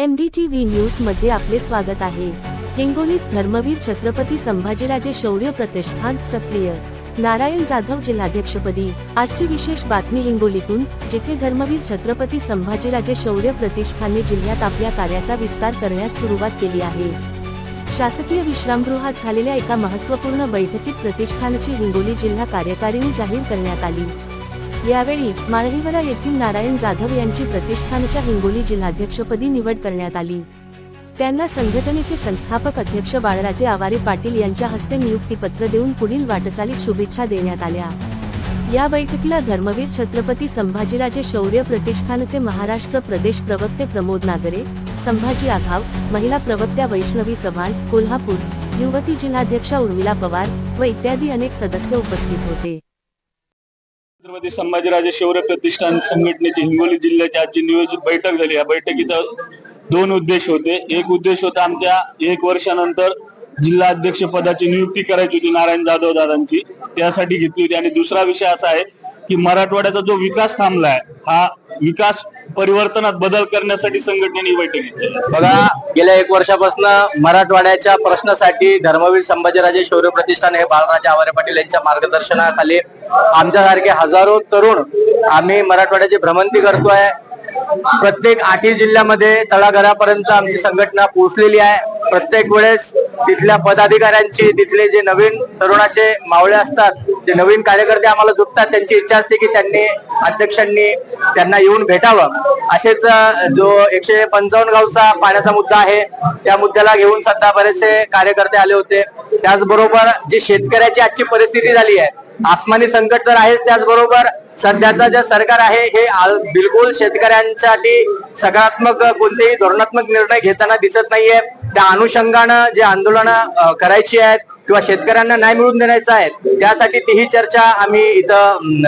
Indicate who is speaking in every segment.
Speaker 1: MDTV न्यूजमध्ये आपले स्वागत आहे. हिंगोलीत धर्मवीर छत्रपती संभाजीराजे शौर्य प्रतिष्ठान सक्रिय. नारायण जाधव जिल्हाध्यक्षपदी. आजची विशेष बातमी हिंगोलीतून जिथे धर्मवीर छत्रपती संभाजीराजे शौर्य प्रतिष्ठानने जिल्ह्यात आपल्या कार्याचा विस्तार करण्यास सुरुवात केली आहे. शासकीय विश्रामगृहात झालेल्या एका महत्त्वपूर्ण बैठकीत प्रतिष्ठानची हिंगोली जिल्हा कार्यकारिणी जाहीर करण्यात आली. यावेळी माळहिवरा येथील नारायण जाधव यांची प्रतिष्ठानच्या हिंगोली जिल्हाध्यक्षपदी निवड करण्यात आली. त्यांना संघटनेचे संस्थापक अध्यक्ष बाळराजे आवारे पाटील यांच्या हस्ते नियुक्तीपत्र देऊन पुढील वाटचालीस शुभेच्छा देण्यात आल्या. या बैठकीला धर्मवीर छत्रपती संभाजीराजे शौर्य प्रतिष्ठानचे महाराष्ट्र प्रदेश प्रवक्ते प्रमोद नागरे संभाजी आघाव महिला प्रवक्त्या वैष्णवी चव्हाण कोल्हापूर युवती जिल्हाध्यक्षा उर्मिला पवार व इत्यादी अनेक सदस्य उपस्थित होते.
Speaker 2: छत्रपती संभाजीराजे शौर्य प्रतिष्ठान संघटनेची हिंगोली जिल्ह्याची आजची नियोजित बैठक झाली. या बैठकीचा दोन उद्देश होते. एक उद्देश होता आमच्या एक वर्षानंतर जिल्हा अध्यक्ष पदाची नियुक्ती करायची होती नारायण जाधव दादांची. त्यासाठी घेतली होती. आणि दुसरा विषय असा आहे की मराठवाड्याचा जो विकास थांबलाय हा विकास परिवर्तनात बदल करण्यासाठी संघटनेने बैठक घेतली
Speaker 3: बघा गेल्या एक वर्षापासून मराठवाड्याच्या प्रश्नासाठी धर्मवीर संभाजीराजे शौर्य प्रतिष्ठान हे बाळराजे आवारे पाटील यांच्या मार्गदर्शनाखाली आमच्यासारखे हजारो तरुण आम्ही मराठवाड्याची भ्रमंती करतोय. प्रत्येक आठही जिल्ह्यामध्ये तळाघरापर्यंत आमची संघटना पोहोचलेली आहे. प्रत्येक वेळेस तिथल्या पदाधिकाऱ्यांची तिथले जे नवीन तरुणाचे मावळे असतात जे नवीन कार्यकर्ते आम्हाला जुटतात त्यांची इच्छा असते की त्यांनी अध्यक्षांनी त्यांना येऊन भेटावं. असेच जो एकशे पंचावन्न गावचा पाण्याचा मुद्दा आहे त्या मुद्द्याला घेऊन सध्या बरेचसे कार्यकर्ते आले होते. त्याचबरोबर जी शेतकऱ्याची आजची परिस्थिती झाली आहे आसमानी संकट तर आहेच त्याचबरोबर सध्याचं जे सरकार आहे हे बिलकुल शेतकऱ्यांसाठी सकारात्मक कोणतेही धोरणात्मक निर्णय घेताना दिसत नाहीये. त्या अनुषंगानं जे आंदोलन करायची आहेत किंवा शेतकऱ्यांना न्याय मिळवून देण्याचा आहे त्यासाठी तीही चर्चा आम्ही इथं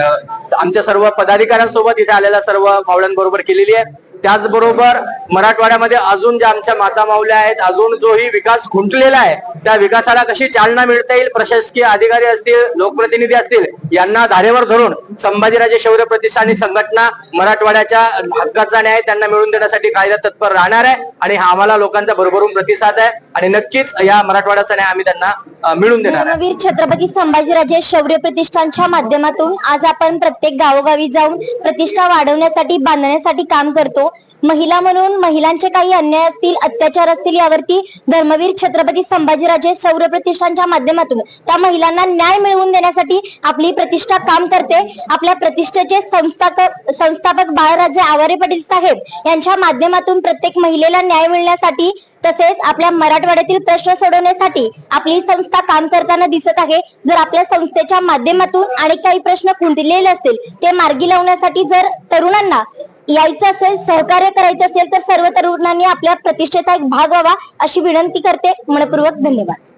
Speaker 3: आमच्या सर्व पदाधिकाऱ्यांसोबत इथे आलेल्या सर्व मावळ्यांबरोबर केलेली आहे. त्याचबरोबर मराठवाड्यामध्ये अजून ज्या आमच्या माता माऊल्या आहेत अजून जोही विकास खुंटलेला आहे त्या विकासाला कशी चालना मिळता येईल प्रशासकीय अधिकारी असतील लोकप्रतिनिधी असतील यांना धारेवर धरून संभाजीराजे शौर्य प्रतिष्ठानी संघटना मराठवाड्याच्या हक्काचा न्याय त्यांना मिळवून देण्यासाठी कायदा तत्पर राहणार आहे आणि हा आम्हाला लोकांचा भरभरून प्रतिसाद आहे आणि नक्कीच या मराठवाड्याचा न्याय आम्ही त्यांना मिळून देणार आहे.
Speaker 4: छत्रपती संभाजीराजे शौर्य प्रतिष्ठानच्या माध्यमातून आज आपण प्रत्येक गावोगावी जाऊन प्रतिष्ठा वाढवण्यासाठी बांधण्यासाठी काम करतो. महिला म्हणून महिलांचे काही अन्याय असतील अत्याचार असतील यावरती धर्मवीर छत्रपती संभाजीराजे सौर प्रतिष्ठानच्या माध्यमातून त्या महिलांना न्याय मिळवून देण्यासाठी आपली प्रतिष्ठा काम करते. आपल्या प्रतिष्ठेचे संस्थापक संस्थापक बाळराजे आवारे पाटील साहेब यांच्या माध्यमातून प्रत्येक महिलेला न्याय मिळण्यासाठी तसेच आपल्या मराठवाड्यातील प्रश्न सोडवण्यासाठी आपली संस्था काम करताना दिसत आहे. जर आपल्या संस्थेच्या माध्यमातून आणि काही प्रश्न खुंटलेले असतील ते मार्गी लावण्यासाठी जर तरुणांना यायचं असेल सहकार्य करायचं असेल तर सर्व तरुणांनी आपल्या प्रतिष्ठेचा एक भाग व्हावा अशी विनंती करते. मनपूर्वक धन्यवाद.